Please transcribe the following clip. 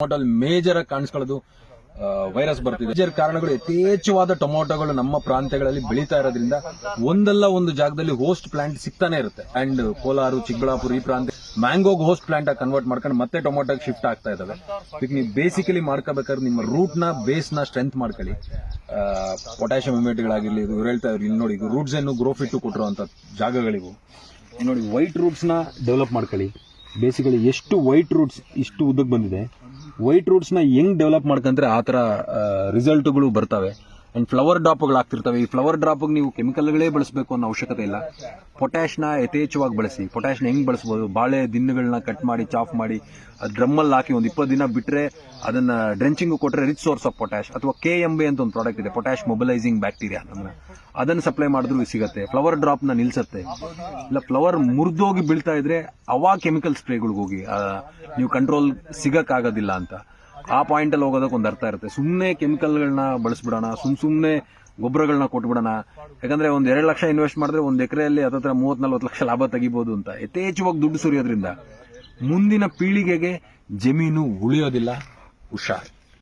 Tomato major ಆಗಿ ಕಾಣಿಸ್ಕೊಳ್ಳೋದು virus ಬರ್ತಿದೆ. Major ಕಾರಣಗಳು ಯಥೇಚ್ಛವಾದ ಟೊಮೊಟೊಗಳು ನಮ್ಮ ಪ್ರಾಂತ್ಯಗಳಲ್ಲಿ ಬೆಳೀತಾ ಇರೋದ್ರಿಂದ ಒಂದಲ್ಲ ಒಂದು ಜಾಗದಲ್ಲಿ ಹೋಸ್ಟ್ ಪ್ಲಾಂಟ್ ಸಿಗ್ತಾನೆ ಇರುತ್ತೆ. ಅಂಡ್ ಕೋಲಾರ, ಚಿಕ್ಕಬಳ್ಳಾಪುರ ಈ ಪ್ರಾಂತ್ಯ ಮ್ಯಾಂಗೋಗ್ ಹೋಸ್ಟ್ ಪ್ಲಾಂಟ್ ಆಗಿ ಕನ್ವರ್ಟ್ ಮಾಡ್ಕೊಂಡು ಮತ್ತೆ ಟೊಮೊಟೊಗೆ ಶಿಫ್ಟ್ ಆಗ್ತಾ ಇದಾವೆ ಈಗ ನೀವು ಬೇಸಿಕಲಿ ಮಾಡ್ಕೋಬೇಕಾದ್ರೆ ನಿಮ್ಮ ರೂಟ್ನ ಬೇಸ್ನ ಸ್ಟ್ರೆಂತ್ ಮಾಡ್ಕೊಳ್ಳಿ. ಪೊಟ್ಯಾಷಿಯಂ ಇಮ್ಯುನಿಟಿಗಳಾಗಿರ್ಲಿ ಇದು ಇವ್ರು ಹೇಳ್ತಾ ಇದ್ರು ಇಲ್ಲಿ ನೋಡಿ ರೂಟ್ಸ್ ಏನು ಗ್ರೋಫಿಟ್ಟು ಕೊಟ್ಟಿರುವಂತ ಜಾಗಗಳಿವು. ನೋಡಿ ವೈಟ್ ರೂಟ್ಸ್ನ ಡೆವಲಪ್ ಮಾಡ್ಕೊಳ್ಳಿ. ಬೇಸಿಕಲಿ ಎಷ್ಟು ವೈಟ್ ರೂಟ್ಸ್ ಇಷ್ಟು ಉದ್ದಕ್ಕೆ ಬಂದಿದೆ. ವೈಟ್ ರೂಟ್ಸ್ನ ಹೆಂಗೆ ಡೆವಲಪ್ ಮಾಡ್ಕೊಂಡ್ರೆ ಆ ತರ ರಿಸಲ್ಟ್ಗಳು ಬರ್ತವೆ? ಅಂಡ್ ಫ್ಲವರ್ ಡ್ರಾಪ್ಗಳು ಆಗ್ತಿರ್ತವೆ. ಈ ಫ್ಲವರ್ ಡ್ರಾಪ್ ನೀವು ಕೆಮಿಕಲ್ಗಳೇ ಬಳಸಬೇಕು ಅನ್ನೋ ಅವಶ್ಯಕತೆ ಇಲ್ಲ. ಪೊಟ್ಯಾಶ್ನ ಯಥೇಚ್ಛವಾಗಿ ಬಳಸಿ. ಪೊಟ್ಯಾಶ್ನ ಹೆಂಗ್ ಬಳಸಬಹುದು ಬಾಳೆ ದಿನ್ನುಗಳನ್ನ ಕಟ್ ಮಾಡಿ ಚಾಫ್ ಮಾಡಿ ಡ್ರಮ್ಮಲ್ಲಿ ಹಾಕಿ ಒಂದು ಇಪ್ಪತ್ತು ದಿನ ಬಿಟ್ರೆ ಅದನ್ನ ಡ್ರೆಂಚಿಂಗ್ ಕೊಟ್ಟರೆ ರಿಚ್ ಸೋರ್ಸ್ ಆಫ್ ಪೊಟ್ಯಾಶ್ ಅಥವಾ ಕೆ ಎಂ ಬಿ ಅಂತ ಒಂದು ಪ್ರಾಡಕ್ಟ್ ಇದೆ. ಪೊಟ್ಯಾಶ್ ಮೊಬಲೈಸಿಂಗ್ ಬ್ಯಾಕ್ಟೀರಿಯಾ ನಮ್ಮನ್ನ ಅದನ್ನ ಸಪ್ಲೈ ಮಾಡಿದ್ರು ಸಿಗುತ್ತೆ. ಫ್ಲವರ್ ಡ್ರಾಪ್ನ ನಿಲ್ಸತ್ತೆ. ಇಲ್ಲ ಫ್ಲವರ್ ಮುರಿದೋಗಿ ಬೀಳ್ತಾ ಇದ್ರೆ ಅವಾಗ ಕೆಮಿಕಲ್ ಸ್ಪ್ರೇಗಳಿಗೆ ಹೋಗಿ ನೀವು ಕಂಟ್ರೋಲ್ ಸಿಗೋಕ್ಕಾಗೋದಿಲ್ಲ ಅಂತ. ಆ ಪಾಯಿಂಟ್ ಅಲ್ಲಿ ಹೋಗೋದಕ್ಕೆ ಒಂದು ಅರ್ಥ ಇರುತ್ತೆ. ಸುಮ್ಮನೆ ಕೆಮಿಕಲ್ಗಳನ್ನ ಬಳಸ್ಬಿಡೋಣ, ಸುಮ್ ಸುಮ್ಮನೆ ಗೊಬ್ಬರಗಳನ್ನ ಕೊಟ್ಬಿಡೋಣ. ಯಾಕಂದ್ರೆ ಒಂದು ಎರಡು ಲಕ್ಷ ಇನ್ವೆಸ್ಟ್ ಮಾಡಿದ್ರೆ ಒಂದು ಎಕರೆಯಲ್ಲಿ ಹತ್ತತ್ರ ಮೂವತ್ ನಲ್ವತ್ತು ಲಕ್ಷ ಲಾಭ ತೆಗಿಬೋದು ಅಂತ. ಯಥೇಚ್ಛವಾಗಿ ದುಡ್ಡು ಸುರಿಯೋದ್ರಿಂದ ಮುಂದಿನ ಪೀಳಿಗೆಗೆ ಜಮೀನು ಉಳಿಯೋದಿಲ್ಲ, ಹುಷಾರ್.